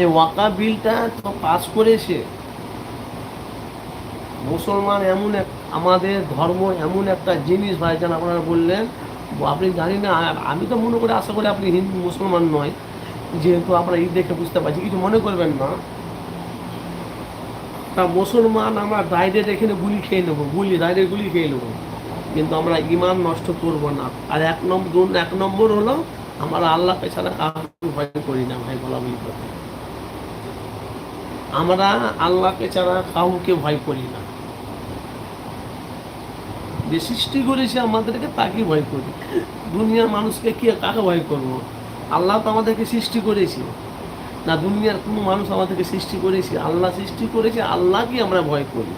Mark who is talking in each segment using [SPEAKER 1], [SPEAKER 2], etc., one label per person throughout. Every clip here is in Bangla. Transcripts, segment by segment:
[SPEAKER 1] এই ওয়াকা বিলটা তো পাস করেছে। মুসলমান এমন এক, আমাদের ধর্ম এমন একটা জিনিস ভাইজান আপনারা বললেন। আপনি জানি না আমি তো মনে করি, আশা করি আপনি হিন্দু, মুসলমান নয়। যেহেতু আমরা ঈদ দেখে বুঝতে পারছি, কিছু মনে করবেন না। তা মুসলমান আমরা ডাইরেক্ট এখানে গুলি খেয়ে নেব, গুলি ডাইরেক্ট গুলি খেয়ে নেব। কিন্তু আমরা ইমান নষ্ট করব না। আর এক নম্বর এক নম্বর হলো আমরা আল্লাহকে ছাড়া ভয় করি না ভাই, বলা বলি আমরা আল্লাহকে ছাড়া কাউকে ভয় করি না। যে সৃষ্টি করেছে আমাদেরকে তাকে ভয় করি। দুনিয়ার মানুষকে কি কাকে ভয় করব? আল্লাহ তো আমাদেরকে সৃষ্টি করেছে। না, দুনিয়ার কোনো মানুষ আমাদেরকে সৃষ্টি করেছে। আল্লাহ সৃষ্টি করেছে আল্লাহকে আমরা ভয় করি।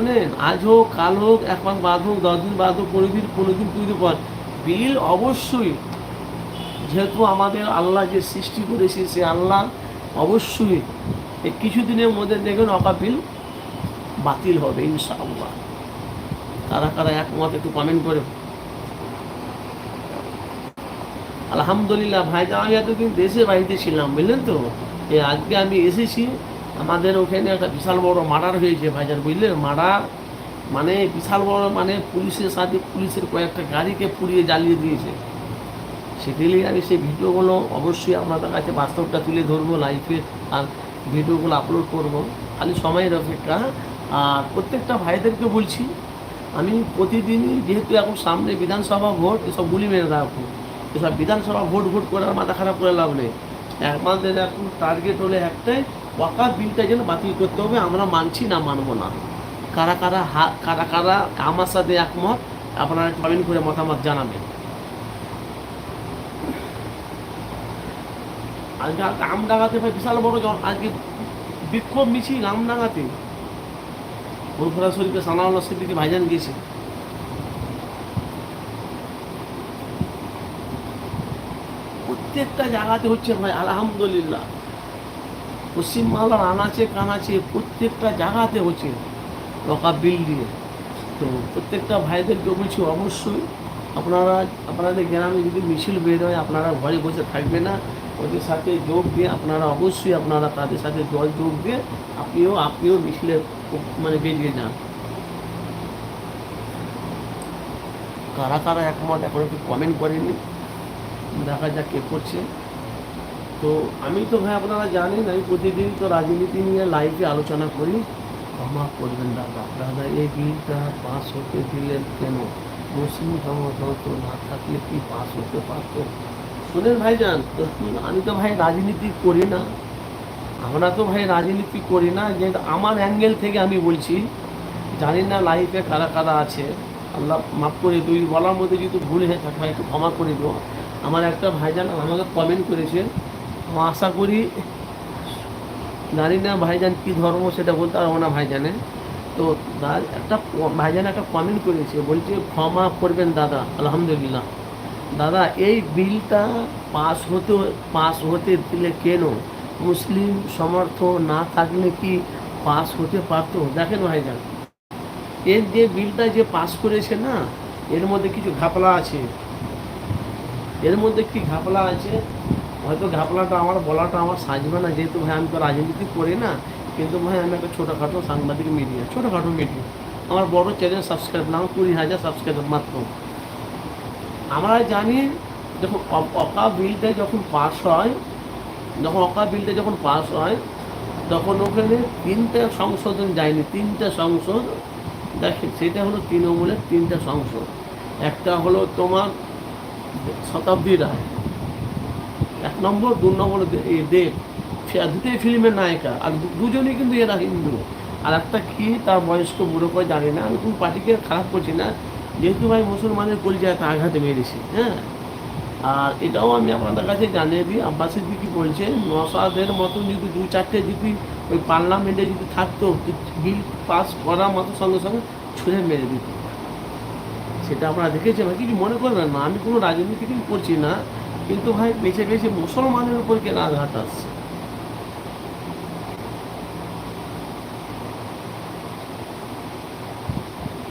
[SPEAKER 1] শোনেন, আজ হোক, কাল হোক, এক মাস বাদ হোক, দশ দিন বাদ হোক, পনেরো দিন পনেরো দিন, কুড়ি দিন পর। বিল অবশ্যই, যেহেতু আমাদের আল্লাহ যে সৃষ্টি করেছে সে আল্লাহ অবশ্যই এই কিছুদিনের মধ্যে দেখবেন অকাপিল বাতিল হবে, ইনশাআল্লাহ। কারা কারা একমত একটু কমেন্ট করে। আলহামদুলিল্লাহ ভাইজান আমি এতদিন দেশে বাড়িতে ছিলাম, বুঝলেন তো? এই আজকে আমি এসেছি আমাদের ওখানে একটা বিশাল বড় মার্ডার হয়েছে, ভাইজান বুঝলেন মার্ডার মানে বিশাল বড় মানে পুলিশের সাথে পুলিশের কয়েকটা গাড়িকে পুড়িয়ে জ্বালিয়ে দিয়েছে। সেগুলি আমি সেই ভিডিওগুলো অবশ্যই আপনাদের কাছে বাস্তবটা তুলে ধরবো লাইফে আর ভিডিওগুলো আপলোড করব। খালি সময়ের অপেক্ষা। আর প্রত্যেকটা ভাইদেরকে বলছি, আমি প্রতিদিনই যেহেতু এখন সামনে বিধানসভা ভোট, এসব গুলি মেরে রাখব এসব বিধানসভা ভোট ভোট করার মাথা খারাপ করে লাভ নেই। আমাদের এখন টার্গেট হলে একটাই ওয়াকা বিলটা যেন বাতিল করতে হবে, আমরা মানছি না, মানবো না। কারা কারা হা, কারা কারা আমার সাথে একমত, আপনারা কমেন্ট করে মতামত জানাবেন। আজকে আমডাঙ্গাতে ভাই বিশাল বড় আজকে বিক্ষোভ মিছিল আমডাঙ্গাতে ফুরফুরা শরীফে সানাউল্লাহ সিদ্দিকি ভাইজান গিয়েছে। প্রত্যেকটা জায়গাতে হচ্ছে ভাই, আলহামদুলিল্লাহ। পশ্চিমবাংলার আনাচে কানাচে প্রত্যেকটা জায়গাতে হচ্ছে লকা বিল দিয়ে। তো প্রত্যেকটা ভাইদেরকে বলছি অবশ্যই আপনারা, আপনাদের গ্রামে যদি মিছিল বের হয়, আপনারা ঘরে বসে থাকবে না। ওদের সাথে যোগ দিয়ে আপনারা অবশ্যই আপনারা তাদের সাথে জল যোগ দিয়ে আপনিও আপনিও মিছিলে মানে বেরিয়ে যান। কারা কারা একমত এখন একটু কমেন্ট করেনি দেখা যাক কে করছে। তো আমি তো ভাই আপনারা জানেন, আমি প্রতিদিন তো রাজনীতি নিয়ে লাইভে আলোচনা করি। ক্ষমা করবেন দাদা। দাদা, এই বিলটা পাস হতে দিলেন কেন? মুসলিম সমাজ না থাকলে কি পাস হতে পারত? শোনেন ভাইজান আমি তো ভাই রাজনীতি করি না। আমরা তো ভাই রাজনীতি করি না যে আমার অ্যাঙ্গেল থেকে আমি বলছি জানি না লাইফে কারা কারা আছে? আল্লাহ মাফ করে দুই বলার মধ্যে যদি ভুল হয়ে থাকে একটু ক্ষমা করে দেবো আমার একটা ভাইজান আমাকে কমেন্ট করেছে আশা করি জানি না ভাইজান কী ধর্ম সেটা বলতে পারব না ভাইজানে তো তার একটা ভাইজান একটা কমেন্ট করেছে, বলছে, ক্ষমা করবেন দাদা, আলহামদুলিল্লাহ। দাদা, এই বিলটা পাস হতে পাস হতে দিলে কেন? মুসলিম সমর্থ না থাকলে কি পাস হতে পারতো? দেখেন ভাইজান, এর যে বিলটা যে পাস করেছে না, এর মধ্যে কিছু ঘাপলা আছে। এর মধ্যে কি ঘাপলা আছে? হয়তো ঘাপলাটা আমার, বলাটা আমার সাজবে না, যেহেতু ভাই আমি তো রাজনীতি করি না, কিন্তু ভাই আমি একটা ছোটোখাটো সাংবাদিক মিডিয়া, ছোটোখাটো মিডিয়া। আমার বড় চ্যানেল সাবস্ক্রাইব না আমার কুড়ি হাজার সাবস্ক্রাইবার মাত্র। আমরা জানি যখন অকা বিলটা যখন পাস হয়, যখন অকা বিলটা যখন পাস হয়, তখন ওখানে তিনটা সংশোধন যায়নি, তিনটা সংসদ দেখেন সেটা হলো তৃণমূলের তিনটা সংসদ একটা হলো তোমার শতাব্দী রায়। এক নম্বর, দু নম্বর দেব। দুটোই ফিল্মের নায়িকা। আর দুজনেই কিন্তু এরা হিন্দু। আর একটা কি, তার বয়স্ক বুড়ো করে জানি না, আমি কোনো পার্টিকে খারাপ করছি না। যেহেতু ভাই মুসলমানের পরিচয়টা আঘাতে মেরেছি হ্যাঁ? আর এটাও আমি আপনাদের কাছে জানিয়ে দিই। আব্বাসের দিকে বলছে নসাদের মতন যদি দু চারটে যদি ওই পার্লামেন্টে যদি থাকতো বিল পাস করার মতো সঙ্গে সঙ্গে ছুঁড়ে মেরে দিত। সেটা আপনারা দেখেছেন কিছু মনে করবেন না? আমি কোনো রাজনীতি কিছু করছি না। কিন্তু ভাই বেছে বেছে মুসলমানের উপর কেন আঘাত আসছে